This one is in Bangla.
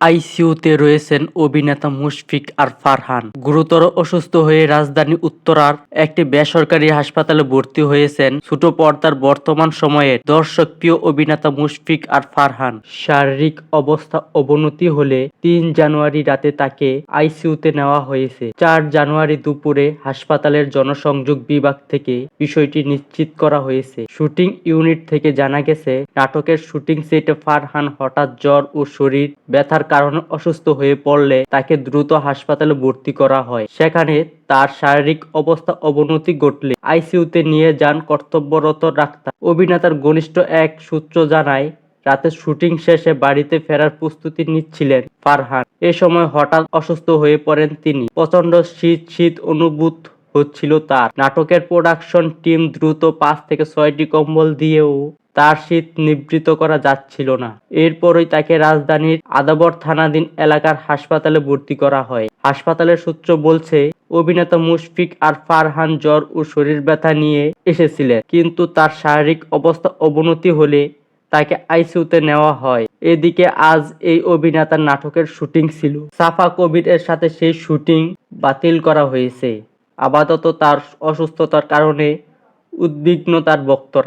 আইসিইউতে রয়েছেন অভিনেতা মুশফিক আর ফারহান। গুরুতর অসুস্থ হয়ে রাজধানী উত্তরার একটি বেসরকারি হাসপাতালে ভর্তি হয়েছেন ছোট পর্দার বর্তমান সময়ের দর্শকপ্রিয় অভিনেতা মুশফিক আর ফারহান। শারীরিক অবস্থা অবনতি হলে তিন জানুয়ারি রাতে তাকে আইসিইউতে নেওয়া হয়েছে। চার জানুয়ারি দুপুরে হাসপাতালের জনসংযোগ বিভাগ থেকে বিষয়টি নিশ্চিত করা হয়েছে। শুটিং ইউনিট থেকে জানা গেছে, নাটকের শুটিং সেটে ফারহান হঠাৎ জ্বর ও শরীর ব্যথার কারণে অসুস্থ হয়ে পড়লে তাকে দ্রুত হাসপাতালে ভর্তি করা হয়। সেখানে তার শারীরিক অবস্থা অবনতি ঘটলে আইসিইউতে নিয়ে যান কর্তব্যরত ডাক্তার। অভিনেতার ঘনিষ্ঠ এক সূত্র জানায়, রাতে শুটিং শেষে বাড়িতে ফেরার প্রস্তুতি নিচ্ছিলেন ফারহান। এ সময় হঠাৎ অসুস্থ হয়ে পড়েন তিনি। প্রচণ্ড শীত শীত অনুভূত হচ্ছিল তার। নাটকের প্রোডাকশন টিম দ্রুত পাঁচ থেকে ছয়টি কম্বল দিয়েও তার শীত নিবৃত করা যাচ্ছিল না। এরপরই তাকে রাজধানীর আদাবর থানাধীন এলাকার হাসপাতালে ভর্তি করা হয়। হাসপাতালের সূত্র বলছে, অভিনেতা মুশফিক আর ফারহান জ্বর ও শরীর ব্যথা নিয়ে এসেছিলেন, কিন্তু তার শারীরিক অবস্থা অবনতি হলে তাকে আইসিইউতে নেওয়া হয়। এদিকে আজ এই অভিনেতার নাটকের শুটিং ছিল। সাফা কবির এর সাথে সেই শুটিং বাতিল করা হয়েছে। আপাতত তার অসুস্থতার কারণে উদ্বিগ্ন তার ভক্তরা